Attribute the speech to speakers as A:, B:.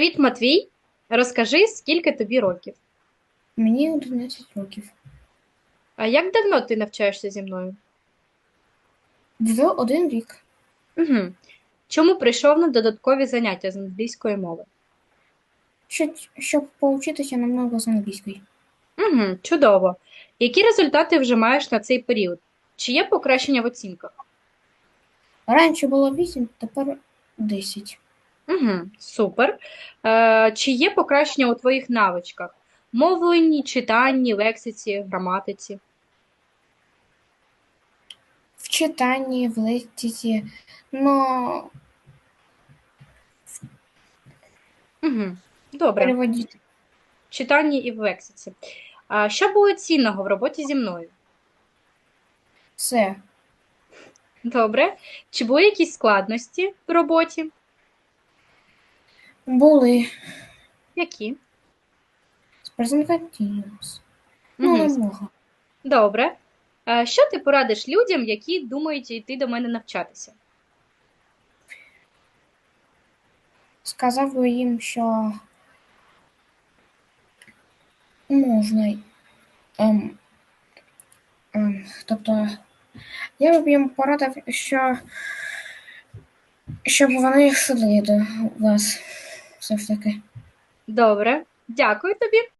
A: Привіт, Матвій. Розкажи, скільки тобі років?
B: Мені 11 років.
A: А як давно ти навчаєшся зі мною?
B: Вже один рік.
A: Угу. Чому прийшов на додаткові заняття з англійської мови?
B: Щоб, щоб поучитися намного з англійської.
A: Угу, чудово. Які результати вже маєш на цей період? Чи є покращення в оцінках?
B: Раніше було 8, тепер 10.
A: Угу, супер. Е, чи є покращення у твоїх навичках? Мовленні, читанні, лексиці, граматиці?
B: В читанні, в лексиці, но
A: Угу. Добре.
B: переводити.
A: В читанні і в лексиці. А що було цінного в роботі зі мною?
B: Все.
A: Добре. Чи були якісь складності в роботі?
B: Були
A: Які?
B: з презентацією. Ну,
A: Мгм.
B: немного.
A: Добре. Е, Що ти порадиш людям, які думають йти до мене навчатися?
B: Сказав би їм, що можна. Ем, ем, тобто, я б їм порадив, що щоб вони йшли до вас все ж таки.
A: Добре. Дякую тобі.